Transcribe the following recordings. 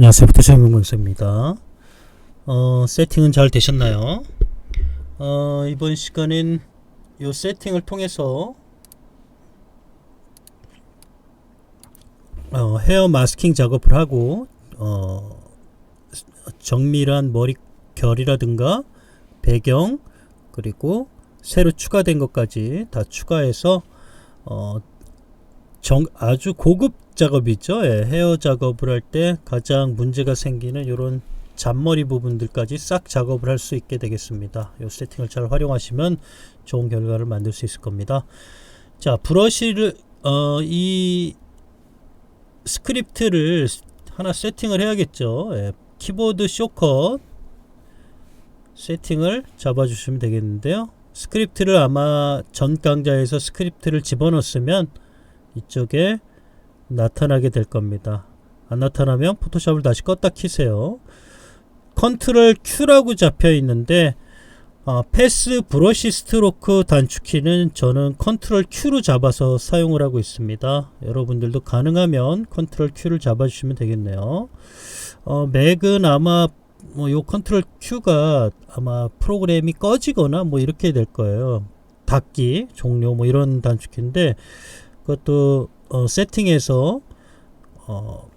안녕하세요. 부터시험 공사입니다. 어, 세팅은 잘 되셨나요? 어, 이번 시간엔 이 세팅을 통해서 어, 헤어 마스킹 작업을 하고 어, 정밀한 머리 결이라든가 배경 그리고 새로 추가된 것까지 다 추가해서 어, 정, 아주 고급 작업이죠. 예, 헤어 작업을 할 때 가장 문제가 생기는 이런 잔머리 부분들까지 싹 작업을 할 수 있게 되겠습니다. 이 세팅을 잘 활용하시면 좋은 결과를 만들 수 있을 겁니다. 자, 브러쉬를 어, 이 스크립트를 하나 세팅을 해야겠죠. 예, 키보드 쇼컷 세팅을 잡아주시면 되겠는데요. 스크립트를 아마 전 강좌에서 스크립트를 집어넣었으면 이쪽에 나타나게 될 겁니다. 안 나타나면 포토샵을 다시 껐다 키세요. 컨트롤 Q라고 잡혀 있는데 어, 패스 브러쉬 스트로크 단축키는 저는 컨트롤 Q로 잡아서 사용을 하고 있습니다. 여러분들도 가능하면 컨트롤 Q를 잡아주시면 되겠네요. 어, 맥은 아마 뭐 요 컨트롤 Q가 아마 프로그램이 꺼지거나 뭐 이렇게 될 거예요. 닫기, 종료 뭐 이런 단축키인데 그것도 어, 세팅해서 어,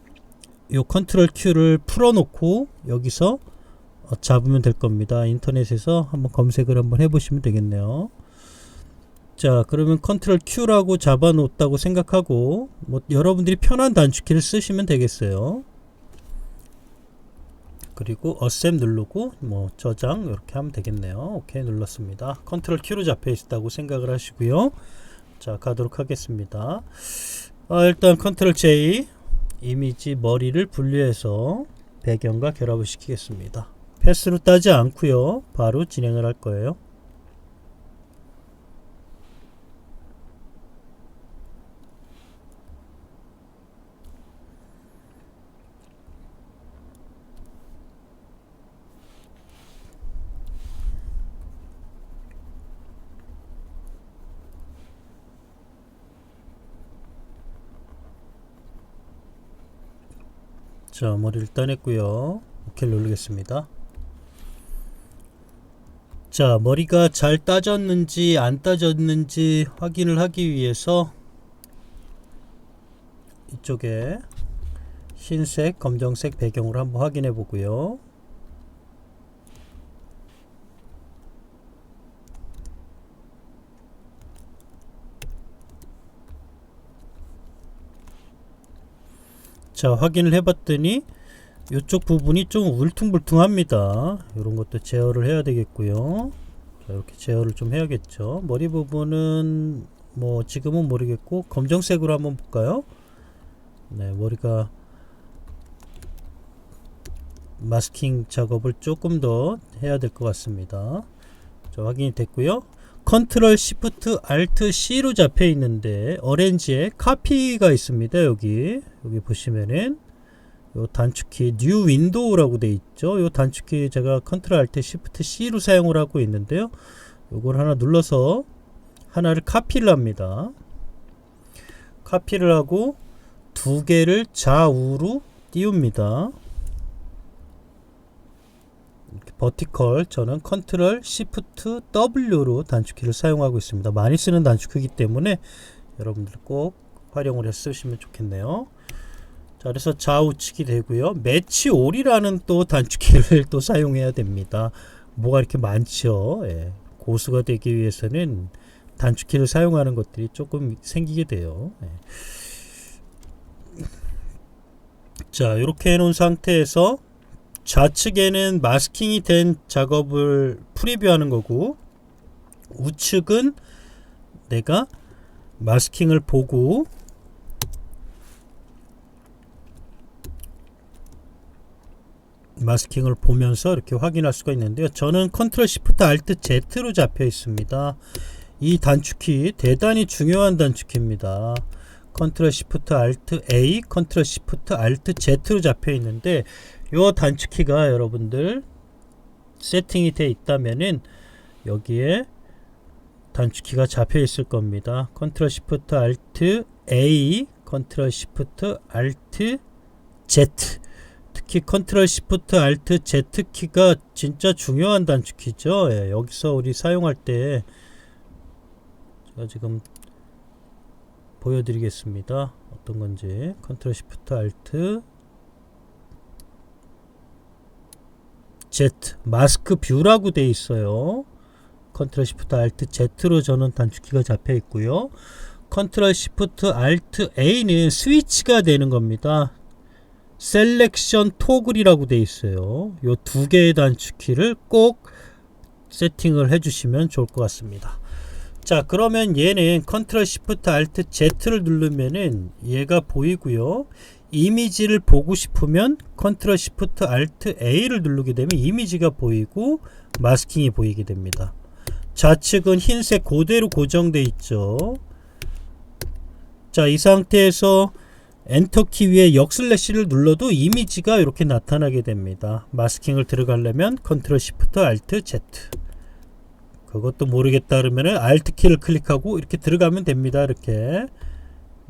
요 컨트롤 Q를 풀어놓고 여기서 어, 잡으면 될 겁니다. 인터넷에서 한번 검색을 한번 해보시면 되겠네요. 자, 그러면 컨트롤 Q라고 잡아놓았다고 생각하고 뭐 여러분들이 편한 단축키를 쓰시면 되겠어요. 그리고 어셈 누르고 뭐 저장 이렇게 하면 되겠네요. 오케이 눌렀습니다. 컨트롤 Q로 잡혀 있다고 생각을 하시고요. 자 가도록 하겠습니다. 아, 일단 컨트롤 J 이미지 머리를 분리해서 배경과 결합을 시키겠습니다. 패스로 따지 않고요. 바로 진행을 할 거예요. 자 머리를 따냈고요. 오케이 누르겠습니다. 자 머리가 잘 따졌는지 안 따졌는지 확인을 하기 위해서 이쪽에 흰색 검정색 배경으로 한번 확인해 보고요 자 확인을 해봤더니 이쪽 부분이 좀 울퉁불퉁합니다. 이런 것도 제어를 해야 되겠고요. 자 이렇게 제어를 좀 해야겠죠. 머리 부분은 뭐 지금은 모르겠고 검정색으로 한번 볼까요? 네 머리가 마스킹 작업을 조금 더 해야 될 것 같습니다. 자 확인이 됐고요 컨트롤 시프트 알트 C로 잡혀 있는데 오렌지에 카피가 있습니다. 여기 여기 보시면은 요 단축키 뉴 윈도우라고 돼 있죠. 요 단축키 제가 컨트롤 알트 시프트 C로 사용을 하고 있는데요. 요걸 하나 눌러서 하나를 카피를 합니다. 카피를 하고 두 개를 좌우로 띄웁니다. 버티컬 저는 컨트롤 시프트 W로 단축키를 사용하고 있습니다. 많이 쓰는 단축키이기 때문에 여러분들 꼭 활용을 해 쓰시면 좋겠네요. 자, 그래서 좌우측이 되고요. 매치 올이라는 또 단축키를 또 사용해야 됩니다. 뭐가 이렇게 많죠. 예. 고수가 되기 위해서는 단축키를 사용하는 것들이 조금 생기게 돼요. 예. 자, 이렇게 해놓은 상태에서 좌측에는 마스킹이 된 작업을 프리뷰하는 거고 우측은 내가 마스킹을 보고 마스킹을 보면서 이렇게 확인할 수가 있는데요. 저는 컨트롤 시프트 알트 Z로 잡혀 있습니다. 이 단축키 대단히 중요한 단축키입니다. 컨트롤 시프트 알트 A, 컨트롤 시프트 알트 Z로 잡혀 있는데 요 단축키가 여러분들 세팅이 돼 있다면은 여기에 단축키가 잡혀 있을 겁니다. 컨트롤 시프트 알트 A, 컨트롤 시프트 알트 Z 특히 컨트롤 시프트 알트 Z 키가 진짜 중요한 단축키죠. 예, 여기서 우리 사용할 때 제가 지금 보여드리겠습니다. 어떤 건지 컨트롤 시프트 알트 마스크 뷰라고 돼 있어요. 컨트롤 시프트 알트 Z로 저는 단축키가 잡혀 있고요. 컨트롤 시프트 알트 A는 스위치가 되는 겁니다. 셀렉션 토글이라고 돼 있어요. 요 두 개의 단축키를 꼭 세팅을 해 주시면 좋을 것 같습니다. 자, 그러면 얘는 컨트롤 시프트 알트 Z를 누르면은 얘가 보이고요. 이미지를 보고 싶으면 컨트롤 시프트 알트 A를 누르게 되면 이미지가 보이고 마스킹이 보이게 됩니다. 좌측은 흰색 그대로 고정돼 있죠. 자, 이 상태에서 엔터 키 위에 역슬래시를 눌러도 이미지가 이렇게 나타나게 됩니다. 마스킹을 들어가려면 컨트롤 시프트 알트 Z. 그것도 모르겠다 그러면은 알트 키를 클릭하고 이렇게 들어가면 됩니다. 이렇게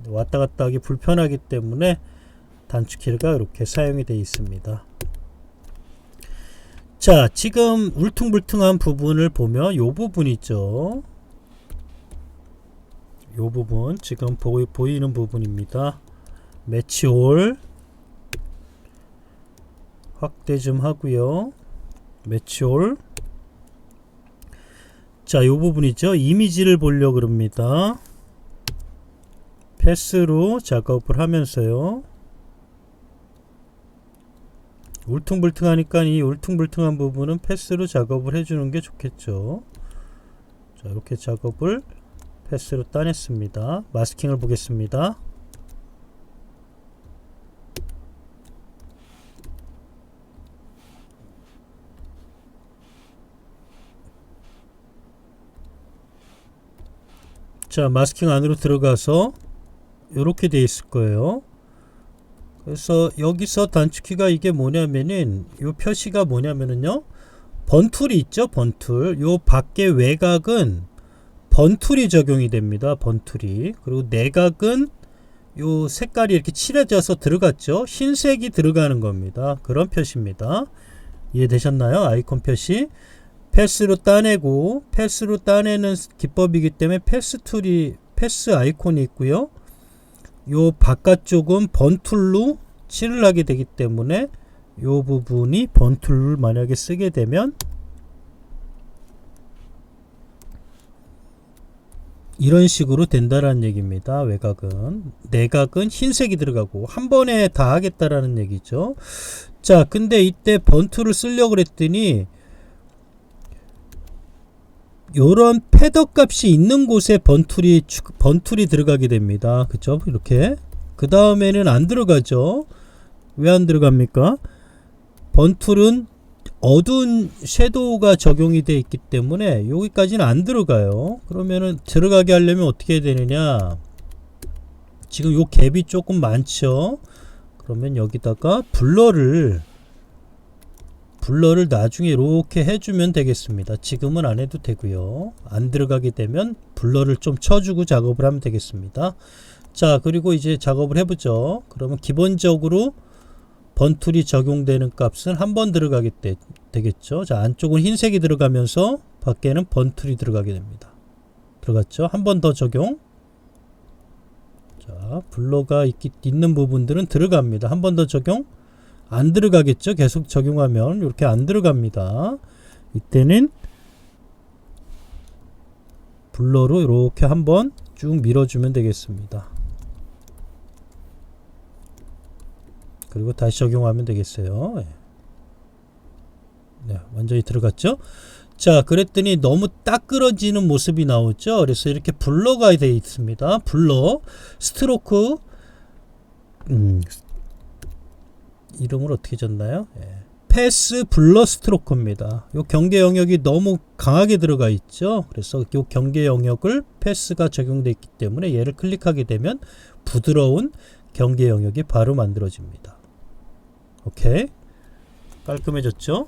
왔다 갔다 하기 불편하기 때문에 단축키가 이렇게 사용이 되어 있습니다. 자, 지금 울퉁불퉁한 부분을 보면 요 부분 있죠. 요 부분 지금 보이, 보이는 부분입니다. 매치홀 확대 좀 하고요. 매치홀 자, 요 부분이죠. 이미지를 보려 그럽니다. 패스로 작업을 하면서요. 울퉁불퉁하니까 이 울퉁불퉁한 부분은 패스로 작업을 해주는 게 좋겠죠. 자, 이렇게 작업을 패스로 따냈습니다. 마스킹을 보겠습니다. 자, 마스킹 안으로 들어가서 이렇게 돼 있을 거예요. 그래서 여기서 단축키가 이게 뭐냐면은 요 표시가 뭐냐면은요. 번툴이 있죠, 번툴. 요 밖에 외곽은 번툴이 적용이 됩니다. 번툴이. 그리고 내각은 요 색깔이 이렇게 칠해져서 들어갔죠. 흰색이 들어가는 겁니다. 그런 표시입니다. 이해되셨나요? 아이콘 표시. 패스로 따내고 패스로 따내는 기법이기 때문에 패스 툴이 패스 아이콘이 있고요. 요 바깥쪽은 번툴로 칠을 하게 되기 때문에 요 부분이 번툴을 만약에 쓰게 되면 이런 식으로 된다라는 얘기입니다. 외곽은 내각은 흰색이 들어가고 한 번에 다 하겠다라는 얘기죠. 자, 근데 이때 번툴을 쓰려고 그랬더니 요런 패더 값이 있는 곳에 번툴이 번툴이 들어가게 됩니다. 그쵸? 이렇게 그 다음에는 안 들어가죠. 왜 안 들어갑니까? 번툴은 어두운 섀도우가 적용이 되어 있기 때문에 여기까지는 안 들어가요. 그러면은 들어가게 하려면 어떻게 해야 되느냐? 지금 요 갭이 조금 많죠. 그러면 여기다가 블러를 블러를 나중에 이렇게 해주면 되겠습니다. 지금은 안 해도 되고요. 안 들어가게 되면 블러를 좀 쳐주고 작업을 하면 되겠습니다. 자 그리고 이제 작업을 해보죠. 그러면 기본적으로 번툴이 적용되는 값은 한 번 들어가게 되, 되겠죠. 자 안쪽은 흰색이 들어가면서 밖에는 번툴이 들어가게 됩니다. 들어갔죠. 한 번 더 적용. 자 블러가 있, 있는 부분들은 들어갑니다. 한 번 더 적용. 안 들어가겠죠. 계속 적용하면 이렇게 안 들어갑니다. 이때는 블러로 이렇게 한번 쭉 밀어주면 되겠습니다. 그리고 다시 적용하면 되겠어요. 예. 네, 완전히 들어갔죠. 자, 그랬더니 너무 따끄러지는 모습이 나오죠. 그래서 이렇게 블러가 되어 있습니다. 블러, 스트로크, 음, 이름을 어떻게 졌나요? 예. 패스 블러 스트로크입니다. 요 경계 영역이 너무 강하게 들어가 있죠. 그래서 요 경계 영역을 패스가 적용되어 있기 때문에 얘를 클릭하게 되면 부드러운 경계 영역이 바로 만들어집니다. 오케이. 깔끔해졌죠?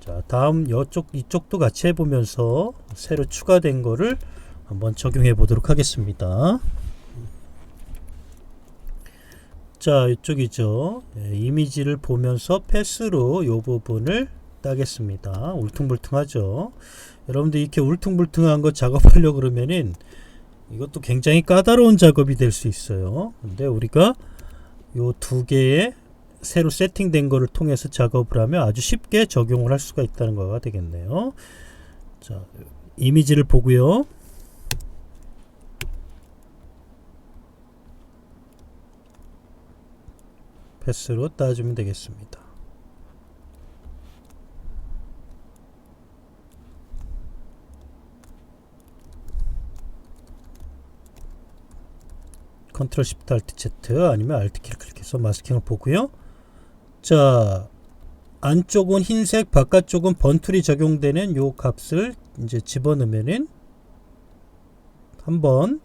자, 다음 이쪽 이쪽도 같이 해 보면서 새로 추가된 거를 한번 적용해 보도록 하겠습니다. 자 이쪽이죠. 예, 이미지를 보면서 패스로 이 부분을 따겠습니다. 울퉁불퉁하죠. 여러분들 이렇게 울퉁불퉁한 거 작업하려고 그러면은 이것도 굉장히 까다로운 작업이 될 수 있어요. 근데 우리가 요두 개의 새로 세팅된 거를 통해서 작업을 하면 아주 쉽게 적용을 할 수가 있다는 거가 되겠네요. 자 이미지를 보고요 패스로 따주면 되겠습니다. 컨트롤 시프트 알트 Z 아니면 알트 키를 클릭해서 마스킹을 보고요. 자 안쪽은 흰색 바깥쪽은 번툴이 적용되는 요 값을 이제 집어넣으면은 한번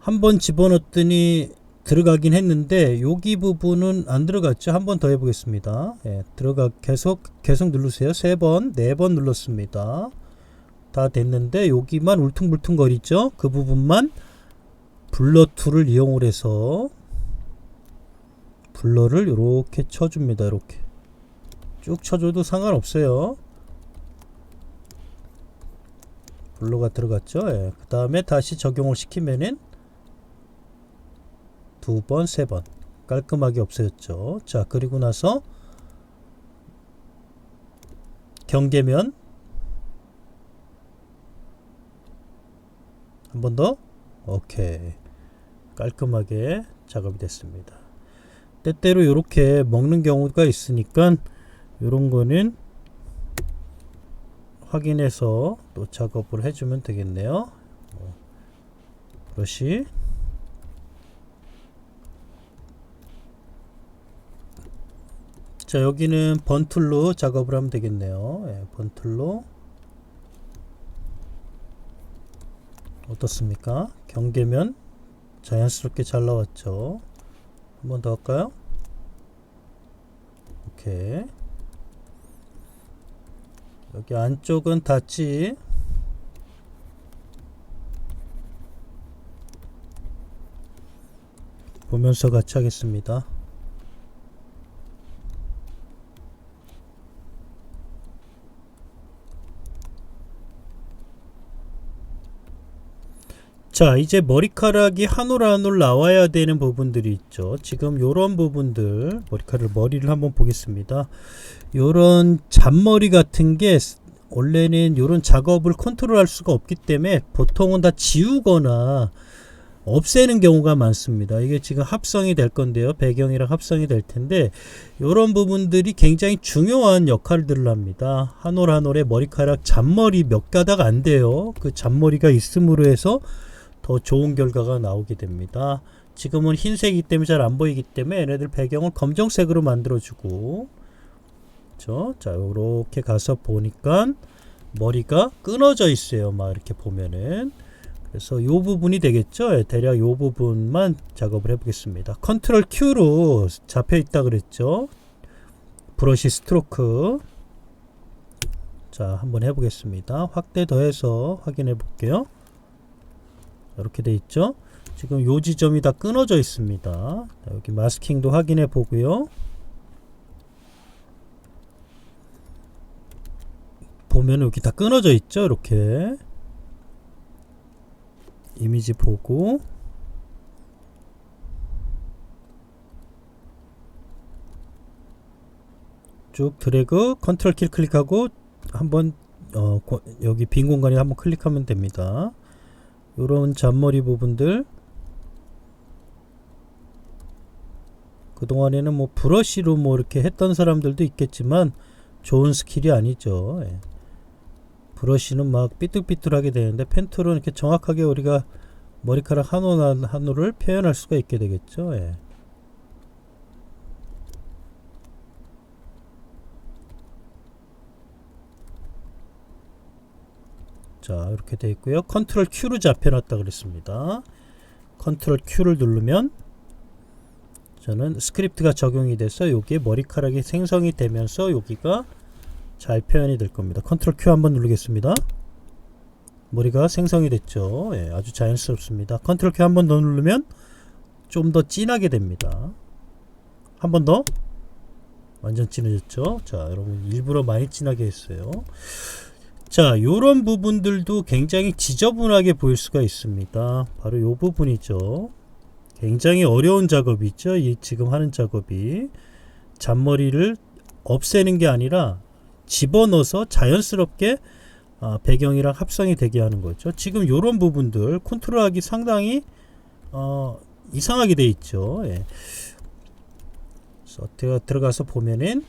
한 번 집어넣었더니 들어가긴 했는데 여기 부분은 안 들어갔죠. 한 번 더 해보겠습니다. 예, 들어가 계속 계속 누르세요. 세 번, 네 번 눌렀습니다. 다 됐는데 여기만 울퉁불퉁 거리죠. 그 부분만 블러 툴을 이용을 해서 블러를 이렇게 쳐줍니다. 이렇게 쭉 쳐줘도 상관없어요. 블러가 들어갔죠. 예, 그 다음에 다시 적용을 시키면은 두 번, 세 번 깔끔하게 없어졌죠. 자, 그리고 나서 경계면 한 번 더. 오케이. 깔끔하게 작업이 됐습니다. 때때로 이렇게 먹는 경우가 있으니까 이런 거는 확인해서 또 작업을 해주면 되겠네요. 어, 브러쉬 자 여기는 번툴로 작업을 하면 되겠네요. 예, 번툴로. 어떻습니까? 경계면 자연스럽게 잘 나왔죠. 한 번 더 할까요? 오케이. 여기 안쪽은 닿지. 보면서 같이 하겠습니다 자 이제 머리카락이 한 올 한 올 나와야 되는 부분들이 있죠 지금 요런 부분들 머리카락 머리를 한번 보겠습니다 요런 잔머리 같은 게 원래는 요런 작업을 컨트롤 할 수가 없기 때문에 보통은 다 지우거나 없애는 경우가 많습니다. 이게 지금 합성이 될 건데요. 배경이랑 합성이 될 텐데 이런 부분들이 굉장히 중요한 역할들을 합니다. 한 올 한 올에 머리카락 잔머리 몇 가닥 안 돼요. 그 잔머리가 있음으로 해서 더 좋은 결과가 나오게 됩니다. 지금은 흰색이기 때문에 잘 안 보이기 때문에 얘네들 배경을 검정색으로 만들어주고? 자 이렇게 가서 보니까 머리가 끊어져 있어요. 막 이렇게 보면은 그래서 요 부분이 되겠죠. 예, 대략 요 부분만 작업을 해보겠습니다. 컨트롤 Q로 잡혀 있다 그랬죠. 브러쉬 스트로크 자 한번 해보겠습니다. 확대 더해서 확인해 볼게요. 이렇게 돼 있죠. 지금 요 지점이 다 끊어져 있습니다. 자, 여기 마스킹도 확인해 보고요. 보면 여기 다 끊어져 있죠. 이렇게 이미지 보고 쭉 드래그 컨트롤 키 클릭하고 한번 어, 여기 빈 공간에 한번 클릭하면 됩니다. 요런 잔머리 부분들 그동안에는 뭐 브러쉬로 뭐 이렇게 했던 사람들도 있겠지만 좋은 스킬이 아니죠. 예. 브러쉬는 막 삐뚤삐뚤하게 되는데 펜툴은 이렇게 정확하게 우리가 머리카락 한 올 한 올을 표현할 수가 있게 되겠죠. 예. 자 이렇게 되어 있고요. 컨트롤 Q로 잡혀놨다 그랬습니다. 컨트롤 Q를 누르면 저는 스크립트가 적용이 돼서 여기에 머리카락이 생성이 되면서 여기가 잘 표현이 될 겁니다. 컨트롤 Q 한번 누르겠습니다. 머리가 생성이 됐죠. 예, 아주 자연스럽습니다. 컨트롤 Q 한번 더 누르면 좀 더 진하게 됩니다. 한 번 더. 완전 진해졌죠? 자, 여러분 일부러 많이 진하게 했어요. 자, 요런 부분들도 굉장히 지저분하게 보일 수가 있습니다. 바로 요 부분이죠. 굉장히 어려운 작업이죠. 이 지금 하는 작업이 잔머리를 없애는 게 아니라 집어넣어서 자연스럽게 아, 배경이랑 합성이 되게 하는 거죠. 지금 요런 부분들 컨트롤하기 상당히 어, 이상하게 돼 있죠. 예. 들어가, 들어가서 보면은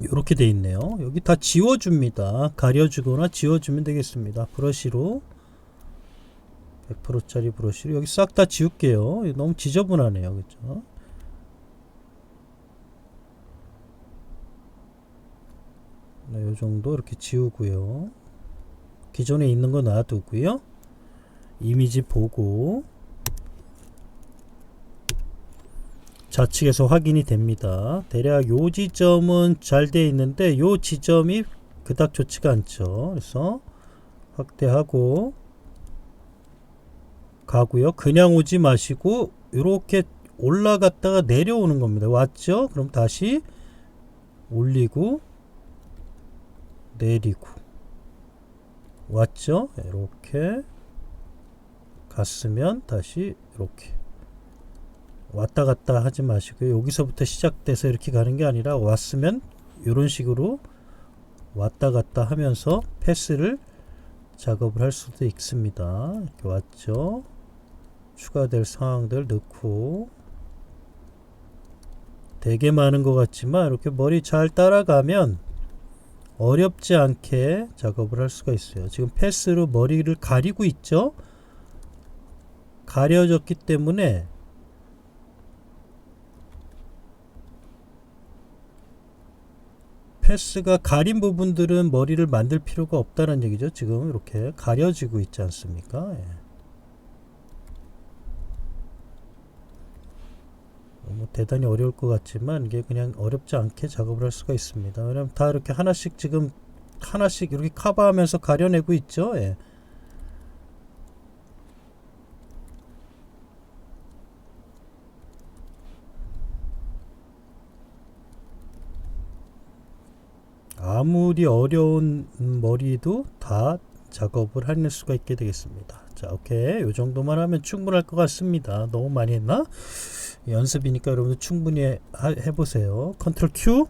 이렇게 돼 있네요. 여기 다 지워줍니다. 가려주거나 지워주면 되겠습니다. 브러쉬로 100%짜리 브러쉬로 여기 싹 다 지울게요. 너무 지저분하네요. 그죠? 네, 요 정도 이렇게 지우고요. 기존에 있는 거 놔두고요. 이미지 보고 좌측에서 확인이 됩니다. 대략 요 지점은 잘 되어 있는데 요 지점이 그닥 좋지가 않죠. 그래서 확대하고 가고요. 그냥 오지 마시고 이렇게 올라갔다가 내려오는 겁니다. 왔죠? 그럼 다시 올리고 내리고 왔죠? 이렇게 갔으면 다시 이렇게 왔다 갔다 하지 마시고요. 여기서부터 시작돼서 이렇게 가는 게 아니라 왔으면 이런 식으로 왔다 갔다 하면서 패스를 작업을 할 수도 있습니다. 이렇게 왔죠. 추가될 상황들 넣고 되게 많은 것 같지만 이렇게 머리 잘 따라가면 어렵지 않게 작업을 할 수가 있어요. 지금 패스로 머리를 가리고 있죠. 가려졌기 때문에 패스가 가린 부분들은 머리를 만들 필요가 없다는 얘기죠. 지금 이렇게 가려지고 있지 않습니까? 예. 뭐 대단히 어려울 것 같지만 이게 그냥 어렵지 않게 작업을 할 수가 있습니다. 왜냐면 다 이렇게 하나씩 지금 하나씩 이렇게 커버하면서 가려내고 있죠. 예. 아무리 어려운 머리도 다 작업을 해낼 수가 있게 되겠습니다. 자, 오케이. 요 정도만 하면 충분할 것 같습니다. 너무 많이 했나? 연습이니까 여러분들 충분히 해, 해보세요. 컨트롤 Q.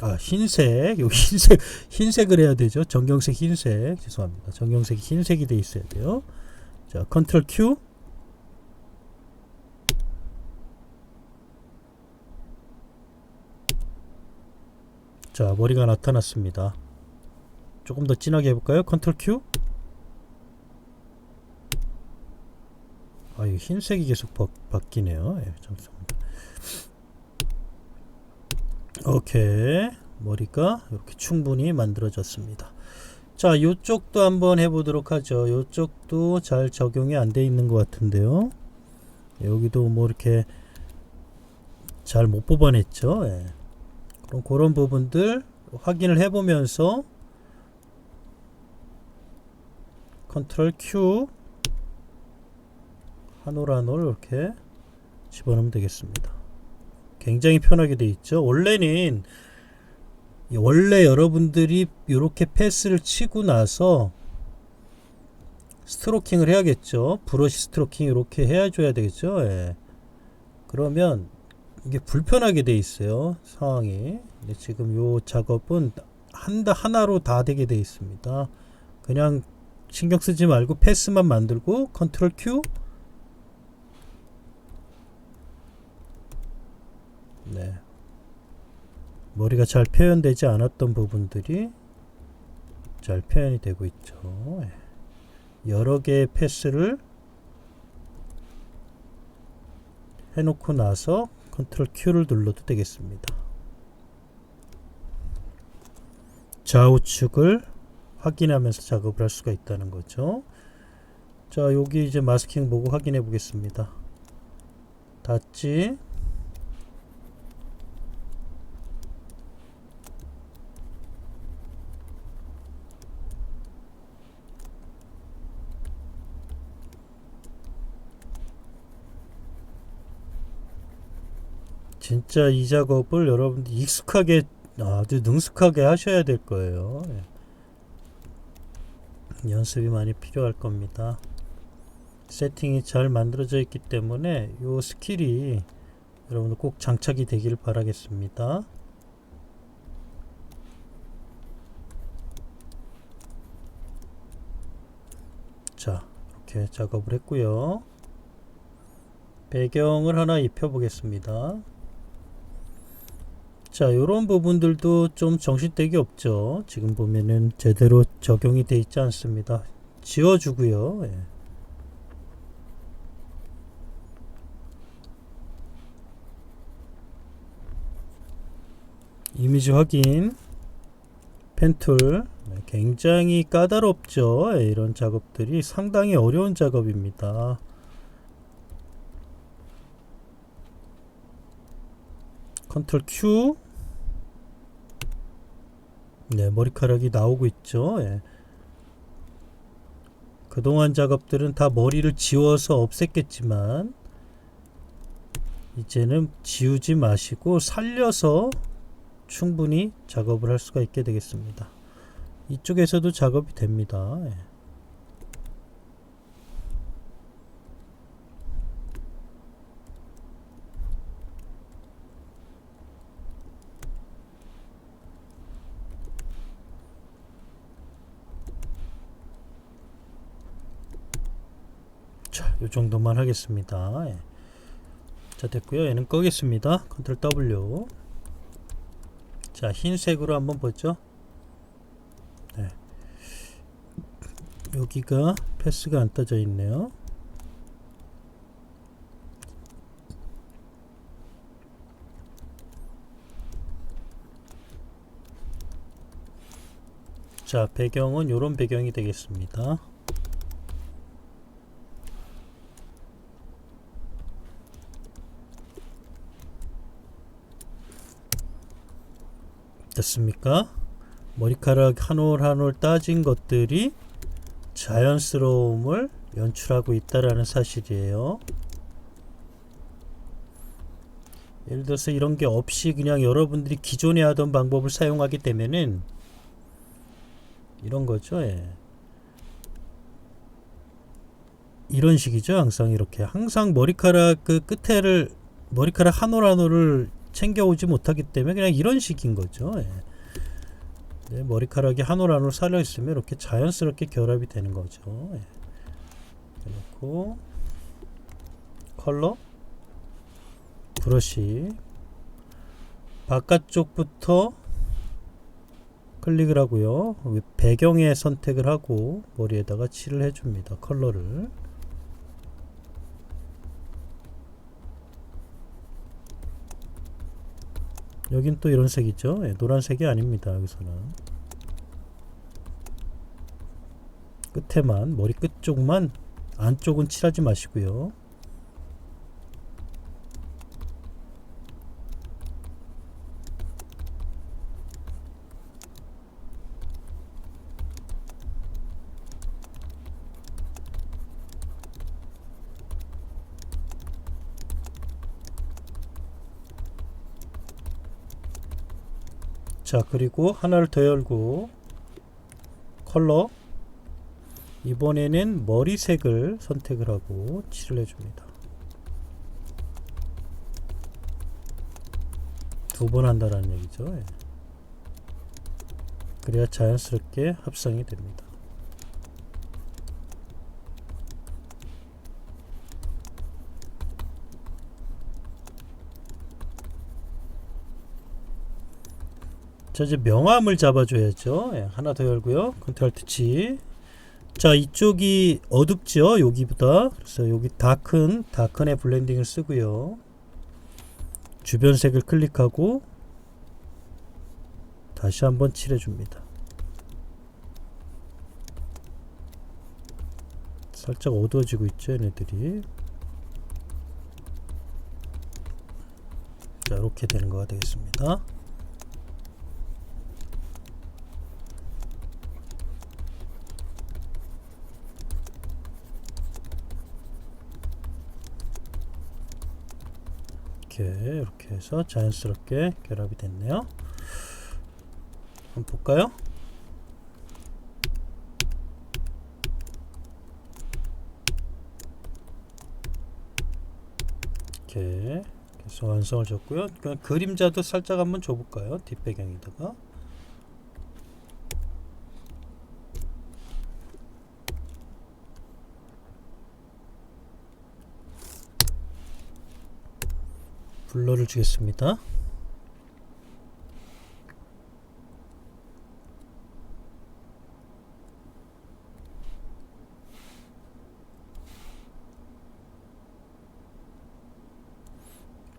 아, 흰색. 여기 흰색, 흰색을 해야 되죠. 정경색 흰색. 죄송합니다. 정경색이 흰색이 돼 있어야 돼요. 자, 컨트롤 Q. 자 머리가 나타났습니다. 조금 더 진하게 해볼까요? 컨트롤 Q? 아 이거 흰색이 계속 바, 바뀌네요. 예, 잠시만요. 오케이. 머리가 이렇게 충분히 만들어졌습니다. 자 요쪽도 한번 해보도록 하죠. 요쪽도 잘 적용이 안 돼 있는 것 같은데요. 여기도 뭐 이렇게 잘 못 뽑아냈죠? 예. 그럼 그런 부분들 확인을 해보면서 컨트롤 Q 한올한올 이렇게 집어넣으면 되겠습니다. 굉장히 편하게 돼 있죠. 원래는 원래 여러분들이 이렇게 패스를 치고 나서 스트로킹을 해야겠죠. 브러쉬 스트로킹 이렇게 해줘야 되겠죠. 예. 그러면 이게 불편하게 돼 있어요 상황이. 지금 요 작업은 한 하나로 다 되게 돼 있습니다. 그냥 신경 쓰지 말고 패스만 만들고 컨트롤 Q 네. 머리가 잘 표현되지 않았던 부분들이 잘 표현이 되고 있죠. 예. 여러 개의 패스를 해놓고 나서 컨트롤 Q를 눌러도 되겠습니다. 좌우측을 확인하면서 작업을 할 수가 있다는 거죠. 자, 여기 이제 마스킹 보고 확인해 보겠습니다. 닫지. 진짜 이 작업을 여러분들 익숙하게 아주 능숙하게 하셔야 될 거예요. 예. 연습이 많이 필요할 겁니다. 세팅이 잘 만들어져 있기 때문에 이 스킬이 여러분들 꼭 장착이 되길 바라겠습니다. 자, 이렇게 작업을 했고요. 배경을 하나 입혀 보겠습니다. 자, 이런 부분들도 좀 정신되기 없죠. 지금 보면은 제대로 적용이 돼 있지 않습니다. 지워주고요. 예. 이미지 확인 펜툴 네, 굉장히 까다롭죠. 예, 이런 작업들이 상당히 어려운 작업입니다. 컨트롤 Q 네, 머리카락이 나오고 있죠. 예. 그동안 작업들은 다 머리를 지워서 없앴겠지만 이제는 지우지 마시고 살려서 충분히 작업을 할 수가 있게 되겠습니다. 이쪽에서도 작업이 됩니다. 예. 자, 요 정도만 하겠습니다. 예. 자, 됐고요. 얘는 끄겠습니다. 컨트롤 W. 자, 흰색으로 한번 보죠. 네. 여기가 패스가 안 떠져 있네요. 자, 배경은 이런 배경이 되겠습니다. 됐습니까? 머리카락 한 올 한 올 따진 것들이 자연스러움을 연출하고 있다라는 사실이에요. 예를 들어서 이런 게 없이 그냥 여러분들이 기존에 하던 방법을 사용하게 되면은 이런 거죠. 예. 이런 식이죠. 항상 이렇게 항상 머리카락 그 끝에를 머리카락 한 올 한 올을 챙겨오지 못하기 때문에 그냥 이런 식인 거죠. 예. 네, 머리카락이 한 올 한 올 살려 있으면 이렇게 자연스럽게 결합이 되는 거죠. 예. 그렇고 컬러 브러쉬 바깥쪽부터 클릭을 하고요. 배경에 선택을 하고 머리에다가 칠을 해줍니다. 컬러를 여긴 또 이런 색이죠. 예, 노란색이 아닙니다. 여기서는 끝에만 머리 끝 쪽만 안쪽은 칠하지 마시고요. 자 그리고 하나를 더 열고 컬러. 이번에는 머리색을 선택을 하고 칠을 해줍니다. 두 번 한다라는 얘기죠. 예. 그래야 자연스럽게 합성이 됩니다 자 이제 명암을 잡아줘야죠. 예, 하나 더 열고요. 컨트롤 터치. 자 이쪽이 어둡죠. 여기보다. 그래서 여기 다큰 다큰의 블렌딩을 쓰고요. 주변 색을 클릭하고 다시 한번 칠해줍니다. 살짝 어두워지고 있죠, 얘네들이. 자, 이렇게 되는 거가 되겠습니다. 이렇게 이렇게 해서 자연스럽게 결합이 됐네요. 한번 볼까요? 이렇게 계속 완성을 줬고요. 그냥 그림자도 살짝 한번 줘볼까요? 뒷배경에다가 블러를 주겠습니다.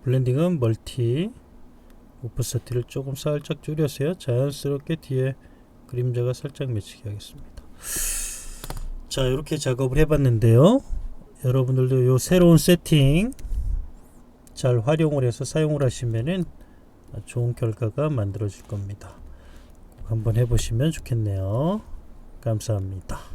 블렌딩은 멀티 오프세트를 조금 살짝 줄였어요. 자연스럽게 뒤에 그림자가 살짝 맺히게 하겠습니다. 자 이렇게 작업을 해봤는데요. 여러분들도 요 새로운 세팅 잘 활용을 해서 사용을 하시면은 좋은 결과가 만들어질 겁니다. 꼭 한번 해보시면 좋겠네요. 감사합니다.